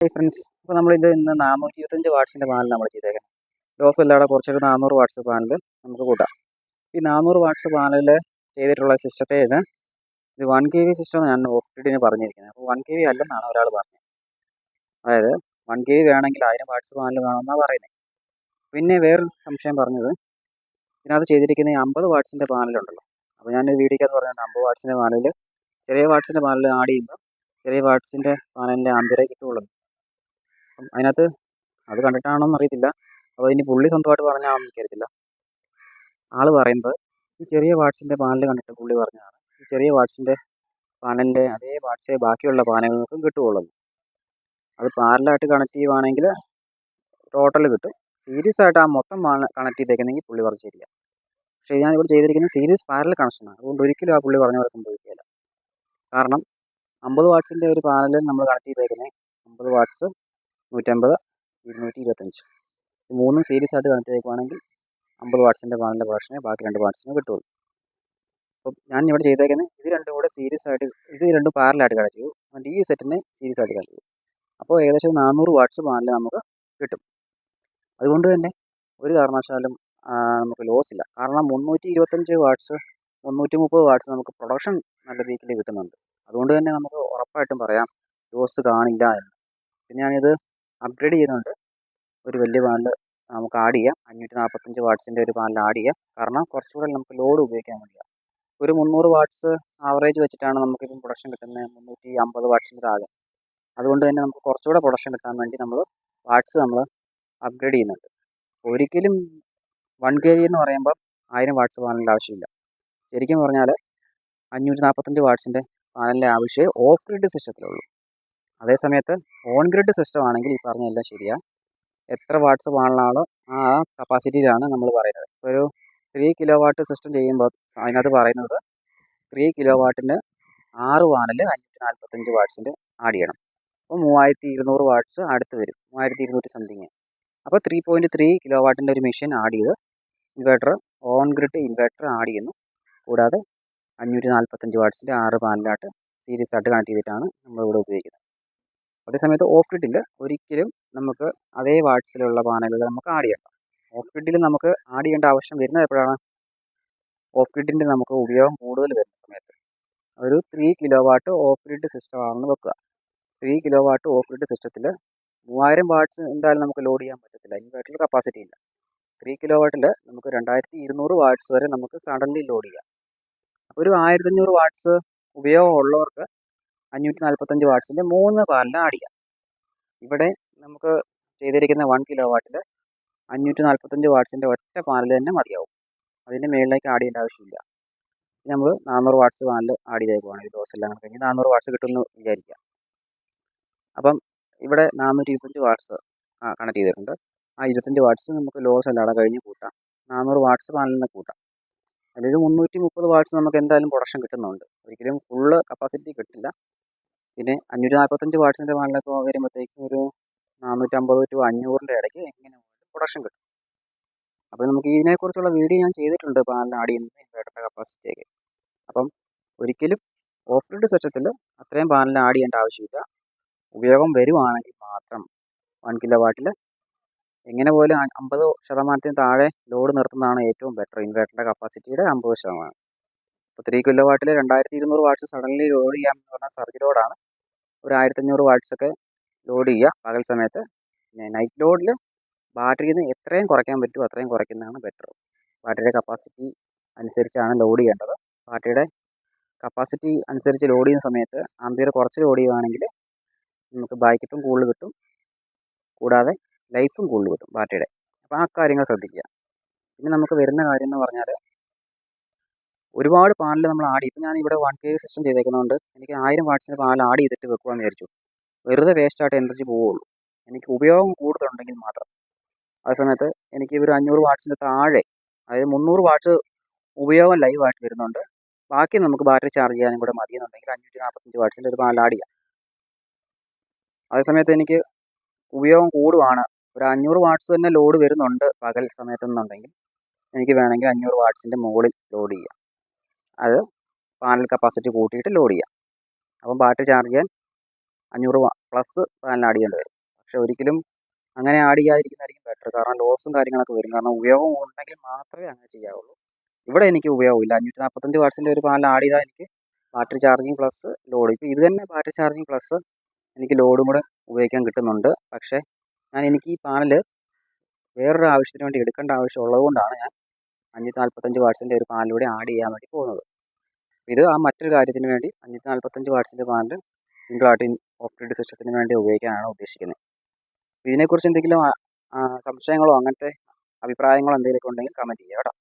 Friends അപ്പോൾ നമ്മളിത് ഇന്ന് നാനൂറ്റി ഇരുപത്തഞ്ച് വാട്ട്സിന്റെ പാനൽ നമ്മൾ ചെയ്തേക്കാം ലോസ് അല്ലാതെ കുറച്ചൊരു നാനൂറ് വാട്ട്സ് പാനൽ നമുക്ക് കൂട്ടാം. ഈ നാനൂറ് വാട്ട്സ് പാനലിൽ ചെയ്തിട്ടുള്ള സിസ്റ്റത്തെ ഇത് ഇത് വൺ കെ വി സിസ്റ്റം ഞാൻ ഓഫ് ഗ്രിഡിന് പറഞ്ഞിരിക്കുന്നത്. അപ്പോൾ വൺ കെ വി അല്ലെന്നാണ് ഒരാൾ പറഞ്ഞത്. അതായത് വൺ കെ വി വേണമെങ്കിൽ ആയിരം വാട്ട്സ് പാനൽ വേണമെന്നാണ് പറയുന്നത് പിന്നെ വേറൊരു സംശയം പറഞ്ഞത്. ഇതിനകത്ത് ചെയ്തിരിക്കുന്ന അമ്പത് വാട്ട്സിന്റെ പാനലുണ്ടല്ലോ അപ്പോൾ ഞാൻ വീഡിയോക്കകത്ത് പറഞ്ഞത് അമ്പത് വാട്ട്സിന്റെ പാനലിൽ ചെറിയ വാട്ട്സിന്റെ പാനൽ ആഡ് ചെയ്യുമ്പോൾ ചെറിയ വാട്ട്സിന്റെ പാനലിന്റെ അമ്പരേ കിട്ടുള്ളൂ അപ്പം അതിനകത്ത് അത് കണ്ടിട്ടാണോ എന്നറിയത്തില്ല അപ്പോൾ ഇനി പുള്ളി സ്വന്തമായിട്ട് പറഞ്ഞാണെന്ന് എനിക്കറിയത്തില്ല ആൾ പറയുന്നത് ഈ ചെറിയ വാട്സിന്റെ പാനൽ കണ്ടിട്ട് പുള്ളി പറഞ്ഞതാണ്. ഈ ചെറിയ വാട്സിന്റെ പാനലിന്റെ അതേ വാട്സ് ബാക്കിയുള്ള പാനലുകൾക്കും കിട്ടുകയുള്ളൂ അത് പാരലായിട്ട് കണക്ട് ചെയ്യുവാണെങ്കിൽ ടോട്ടൽ കിട്ടും. സീരീസ് ആയിട്ട് ആ മൊത്തം കണക്ട് ചെയ്തേക്കുന്നെങ്കിൽ പുള്ളി പറഞ്ഞു ശരിയാ. പക്ഷേ ഞാൻ ഇവിടെ ചെയ്തിരിക്കുന്ന സീരീസ് പാരൽ കണക്ഷനാണ് അതുകൊണ്ട് ഒരിക്കലും ആ പുള്ളി പറഞ്ഞ പോലെ സംഭവിക്കില്ല കാരണം അമ്പത് വാട്ട്സിന്റെ ഒരു പാനൽ നമ്മൾ കണക്ട് ചെയ്തേക്കുന്നത് അമ്പത് വാട്ട്സ് നൂറ്റമ്പത് ഇരുന്നൂറ്റി ഇരുപത്തഞ്ച് മൂന്നും സീരീസ് ആയിട്ട് കണക്ട് ചെയ്തേക്കുവാണെങ്കിൽ അമ്പത് വാട്സിന്റെ പാനലിന്റെ പ്രൊഡക്ഷനെ ബാക്കി രണ്ട് വാട്ട്സിന് കിട്ടുള്ളൂ. അപ്പം ഞാൻ ഇവിടെ ചെയ്തേക്കുന്നത് ഇത് രണ്ടും കൂടെ സീരീസ് ആയിട്ട് ഇത് രണ്ടും പാരലായിട്ട് കണക്ട് ചെയ്തു അതുകൊണ്ട് ഈ സെറ്റിനെ സീരീസ് ആയിട്ട് കണക്ട് ചെയ്തു അപ്പോൾ ഏകദേശം നാനൂറ് വാട്സ് പാനൽ നമുക്ക് കിട്ടും. അതുകൊണ്ട് തന്നെ ഒരു കാരണവശാലും നമുക്ക് ലോസ് ഇല്ല. കാരണം മുന്നൂറ്റി ഇരുപത്തഞ്ച് വാട്സ് മുന്നൂറ്റി മുപ്പത് വാട്സ് നമുക്ക് പ്രൊഡക്ഷൻ നല്ല രീതിയിൽ കിട്ടുന്നുണ്ട്. അതുകൊണ്ട് തന്നെ നമുക്ക് ഉറപ്പായിട്ടും പറയാം ലോസ് കാണില്ല എന്ന്. പിന്നെ ഞാനിത് അപ്ഗ്രേഡ് ചെയ്യുന്നുണ്ട്. ഒരു വലിയ പാനൽ നമുക്ക് ആഡ് ചെയ്യാം. അഞ്ഞൂറ്റി നാൽപ്പത്തഞ്ച് വാട്ട്സിന്റെ ഒരു പാനൽ ആഡ് ചെയ്യാം. കാരണം കുറച്ചുകൂടെ നമുക്ക് ലോഡ് ഉപയോഗിക്കാൻ വേണ്ടിയാണ് ഒരു മുന്നൂറ് വാട്ട്സ് ആവറേജ് വെച്ചിട്ടാണ് നമുക്കിപ്പം പ്രൊഡക്ഷൻ കിട്ടുന്നത് മുന്നൂറ്റി അമ്പത് വാട്ട്സിന്റെ താഴെ. അതുകൊണ്ട് തന്നെ നമുക്ക് കുറച്ചുകൂടെ പ്രൊഡക്ഷൻ എടുക്കാൻ വേണ്ടി നമ്മൾ വാട്ട്സ് നമ്മൾ അപ്ഗ്രേഡ് ചെയ്യുന്നുണ്ട്. ഒരിക്കലും വൺ കെ വി എന്ന് പറയുമ്പോൾ ആയിരം വാട്ട്സ് പാനലിന്റെ ആവശ്യമില്ല. ശരിക്കും പറഞ്ഞാൽ അഞ്ഞൂറ്റി നാൽപ്പത്തഞ്ച് വാട്ട്സിന്റെ പാനലിന്റെ ആവശ്യമേ ഓഫ് ഗ്രിഡ് സിസ്റ്റത്തിലുള്ളൂ അതേ സമയത്ത് ഓൺ ഗ്രിഡ് സിസ്റ്റം ആണെങ്കിൽ ഈ പറഞ്ഞ എല്ലാം ശരിയാണ് എത്ര വാട്ട്സ് വാങ്ങണാണോ ആ കപ്പാസിറ്റിയിലാണ് നമ്മൾ പറയുന്നത്. ഒരു ത്രീ കിലോ വാട്ട് സിസ്റ്റം ചെയ്യുമ്പോൾ അതിനകത്ത് പറയുന്നത് ത്രീ കിലോ വാട്ടിന് ആറ് വാനൽ അഞ്ഞൂറ്റി നാൽപ്പത്തഞ്ച് വാട്ട്സിന്റെ ആഡ് ചെയ്യണം. അപ്പോൾ മൂവായിരത്തി ഇരുന്നൂറ് വാട്ട്സ് അടുത്ത് വരും. മൂവായിരത്തി ഇരുന്നൂറ്റി സംതിങ് അപ്പോൾ ത്രീ പോയിന്റ് ത്രീ കിലോ വാട്ടിന്റെ ഒരു മെഷീൻ ആഡ് ചെയ്ത് inverter on grid inverter add ചെയ്യുന്നു. കൂടാതെ അഞ്ഞൂറ്റി നാൽപ്പത്തഞ്ച് വാട്ട്സിന്റെ ആറ് പാനലായിട്ട് സീരീസ് ആയിട്ട് കണക്ട് ചെയ്തിട്ടാണ് നമ്മളിവിടെ ഉപയോഗിക്കുന്നത്. അതേസമയത്ത് ഓഫ് ഗ്രിഡിൽ ഒരിക്കലും നമുക്ക് അതേ വാട്ട്സിലുള്ള പാനലുകൾ നമുക്ക് ആഡ് ചെയ്യണം ഓഫ് ഗ്രിഡിൽ നമുക്ക് ആഡ് ചെയ്യേണ്ട ആവശ്യം വരുന്നത് എപ്പോഴാണ്? ഓഫ് ഗ്രിഡിന്റെ നമുക്ക് ഉപയോഗം കൂടുതൽ വരുന്ന സമയത്ത്. ഒരു three kilo watt off grid system ആണെന്ന് വെക്കുക. Three kilo watt off grid സിസ്റ്റത്തിൽ മൂവായിരം വാട്ട്സ് എന്തായാലും നമുക്ക് ലോഡ് ചെയ്യാൻ പറ്റത്തില്ല. ഇൻവേർട്ടറിൽ കപ്പാസിറ്റി ഇല്ല. ത്രീ കിലോ വാട്ടിൽ നമുക്ക് രണ്ടായിരത്തി ഇരുന്നൂറ് വാട്ട്സ് വരെ നമുക്ക് സഡൻലി ലോഡ് ചെയ്യാം. ഒരു ആയിരത്തഞ്ഞൂറ് വാട്ട്സ് ഉപയോഗം ഉള്ളവർക്ക് അഞ്ഞൂറ്റി നാൽപ്പത്തഞ്ച് വാട്ട്സിന്റെ മൂന്ന് പാനൽ ആഡ് ചെയ്യാം ഇവിടെ നമുക്ക് ചെയ്തിരിക്കുന്ന വൺ കിലോ വാട്ടിൽ അഞ്ഞൂറ്റി നാൽപ്പത്തഞ്ച് വാട്ട്സിന്റെ ഒറ്റ പാനൽ തന്നെ മതിയാവും. അതിന്റെ മുകളിലേക്ക് ആഡ് ചെയ്യേണ്ട ആവശ്യമില്ല നമ്മൾ നാനൂറ് വാട്ട്സ് പാനൽ ആഡ് ചെയ്തേക്കുവാണ് ഈ ഡോസ് എല്ലാം കഴിഞ്ഞ് നാനൂറ് വാട്ട്സ് കിട്ടുമെന്ന് വിചാരിക്കുക. അപ്പം ഇവിടെ നാനൂറ്റി ഇരുപത്തഞ്ച് വാട്ട്സ് കണക്ട് ചെയ്തിട്ടുണ്ട്. ആ ഇരുപത്തഞ്ച് വാട്ട്സ് നമുക്ക് ലോസ് അല്ലാതെ കഴിഞ്ഞ് കൂട്ടാം. നാനൂറ് വാട്ട്സ് പാനലിൽ നിന്ന് കൂട്ടാം. അതിലൊരു മുന്നൂറ്റി മുപ്പത് വാട്ട്സ് നമുക്ക് എന്തായാലും പ്രൊഡക്ഷൻ കിട്ടുന്നുണ്ട്. ഒരിക്കലും ഫുള്ള് കപ്പാസിറ്റി കിട്ടില്ല. പിന്നെ അഞ്ഞൂറ്റി നാൽപ്പത്തഞ്ച് വാട്ട്സിന്റെ പാനലൊക്കെ വരുമ്പോഴത്തേക്കും ഒരു നാനൂറ്റമ്പത് ടു അഞ്ഞൂറിന്റെ ഇടയ്ക്ക് എങ്ങനെ പ്രൊഡക്ഷൻ കിട്ടും. അപ്പോൾ നമുക്ക് ഇതിനെക്കുറിച്ചുള്ള വീഡിയോ ഞാൻ ചെയ്തിട്ടുണ്ട്. പാനൽ ആഡ് ചെയ്യുന്ന ഇൻവേർട്ടറിന്റെ കപ്പാസിറ്റിയൊക്കെ അപ്പം ഒരിക്കലും ഓഫ് ഗ്രിഡ് സെറ്റത്തിൽ അത്രയും പാനൽ ആഡ് ചെയ്യേണ്ട ആവശ്യമില്ല. ഉപയോഗം വരുവാണെങ്കിൽ മാത്രം വൺ കിലോ വാട്ടിൽ എങ്ങനെ പോലും അമ്പത് ശതമാനത്തിന് താഴെ ലോഡ് നിർത്തുന്നതാണ് ഏറ്റവും ബെറ്റർ ഇൻവേർട്ടറിന്റെ കപ്പാസിറ്റിയുടെ അമ്പത് ശതമാനം. ഇപ്പോൾ ത്രീ കിലോ വാട്ടിൽ രണ്ടായിരത്തി ഇരുന്നൂറ് വാട്ട്സ് സഡൻലി ലോഡ് ചെയ്യാമെന്ന് പറഞ്ഞാൽ സർജ് ലോഡാണ് ഒരു ആയിരത്തഞ്ഞൂറ് വാട്ട്സൊക്കെ ലോഡ് ചെയ്യുക. പകൽ സമയത്ത് പിന്നെ നൈറ്റ് ലോഡിൽ ബാറ്ററിയിൽ നിന്ന് എത്രയും കുറയ്ക്കാൻ പറ്റുമോ അത്രയും കുറയ്ക്കുന്നതാണ് ബെറ്റർ ബാറ്ററിയുടെ കപ്പാസിറ്റി അനുസരിച്ചാണ് ലോഡ് ചെയ്യേണ്ടത്. ബാറ്ററിയുടെ കപ്പാസിറ്റി അനുസരിച്ച് ലോഡ് ചെയ്യുന്ന സമയത്ത് ആംബിയർ കുറച്ച് ലോഡ് ചെയ്യുകയാണെങ്കിൽ നമുക്ക് ബാക്കപ്പും കൂടുതൽ കിട്ടും. കൂടാതെ ലൈഫും കൂടുതൽ കിട്ടും ബാറ്ററിയുടെ അപ്പോൾ ആ കാര്യങ്ങൾ ശ്രദ്ധിക്കുക. പിന്നെ നമുക്ക് വരുന്ന കാര്യം എന്ന് പറഞ്ഞാൽ ഒരുപാട് പാനൽ നമ്മൾ ആഡ് ചെയ്യും ഞാൻ ഇവിടെ വൺ കെ സിസ്റ്റം ചെയ്തേക്കുന്നതുകൊണ്ട് എനിക്ക് ആയിരം വാട്ട്സിന്റെ പാനൽ ആഡ് ചെയ്തിട്ട് വെക്കുകയെന്ന് വിചാരിച്ചു. വെറുതെ വേസ്റ്റായിട്ട് എനർജി പോവുള്ളൂ. എനിക്ക് ഉപയോഗം കൂടുതലുണ്ടെങ്കിൽ മാത്രം. അതേ സമയത്ത് എനിക്ക് ഒരു അഞ്ഞൂറ് വാട്ട്സിന്റെ താഴെ അതായത് മുന്നൂറ് വാട്ട്സ് ഉപയോഗം ലൈവായിട്ട് വരുന്നുണ്ട്. ബാക്കി നമുക്ക് ബാറ്ററി ചാർജ് ചെയ്യാനും കൂടെ മതിയെന്നുണ്ടെങ്കിൽ അഞ്ഞൂറ്റി നാൽപ്പത്തഞ്ച് വാട്ട്സിന്റെ ഒരു പാനൽ ആഡ് ചെയ്യാം. അതേസമയത്ത് എനിക്ക് ഉപയോഗം കൂടുവാണ്. ഒരു അഞ്ഞൂറ് വാട്ട്സ് തന്നെ ലോഡ് വരുന്നുണ്ട് പകൽ സമയത്തെന്നുണ്ടെങ്കിൽ എനിക്ക് വേണമെങ്കിൽ അഞ്ഞൂറ് വാട്ട്സിന്റെ മുകളിൽ ലോഡ് ചെയ്യാം. അത് പാനൽ കപ്പാസിറ്റി കൂട്ടിയിട്ട് ലോഡ് ചെയ്യാം. അപ്പം ബാറ്ററി ചാർജ് ചെയ്യാൻ അഞ്ഞൂറ് പ്ലസ് പാനൽ ആഡ് ചെയ്യേണ്ടി വരും. പക്ഷെ ഒരിക്കലും അങ്ങനെ ആഡ് ചെയ്യാതിരിക്കുന്നതായിരിക്കും ബെറ്റർ കാരണം ലോസും കാര്യങ്ങളൊക്കെ വരും. കാരണം ഉപയോഗം ഉണ്ടെങ്കിൽ മാത്രമേ അങ്ങനെ ചെയ്യാവുള്ളൂ. ഇവിടെ എനിക്ക് ഉപയോഗമില്ല അഞ്ഞൂറ്റി നാൽപ്പത്തഞ്ച് വാട്ട്സിന്റെ ഒരു പാനൽ ആഡ് ചെയ്താൽ എനിക്ക് ബാറ്ററി ചാർജിങ് പ്ലസ് ലോഡ് ഇപ്പോൾ ഇത് തന്നെ ബാറ്ററി ചാർജിങ് പ്ലസ് എനിക്ക് ലോഡും കൂടെ ഉപയോഗിക്കാൻ കിട്ടുന്നുണ്ട്. പക്ഷേ ഞാൻ എനിക്ക് ഈ പാനൽ വേറൊരു ആവശ്യത്തിന് വേണ്ടി എടുക്കേണ്ട ആവശ്യം ഉള്ളതുകൊണ്ടാണ് ഞാൻ അഞ്ഞൂറ്റി നാൽപ്പത്തഞ്ച് വാട്ട്സിന്റെ ഒരു പാനലൂടെ ആഡ് ചെയ്യാൻ വേണ്ടി പോകുന്നത്. ഇത് ആ മറ്റൊരു കാര്യത്തിന് വേണ്ടി അഞ്ഞൂറ്റി നാൽപ്പത്തഞ്ച് വാട്ട്സിന്റെ പാനൽ സിംഗിൾ ആയിട്ട് ഓഫ് ഗ്രിഡ് സിസ്റ്റത്തിന് വേണ്ടി ഉപയോഗിക്കാനാണ് ഉദ്ദേശിക്കുന്നത്. ഇതിനെക്കുറിച്ച് എന്തെങ്കിലും സംശയങ്ങളോ അങ്ങനത്തെ അഭിപ്രായങ്ങളോ എന്തെങ്കിലുമൊക്കെ ഉണ്ടെങ്കിൽ കമന്റ് ചെയ്യുക കേട്ടോ.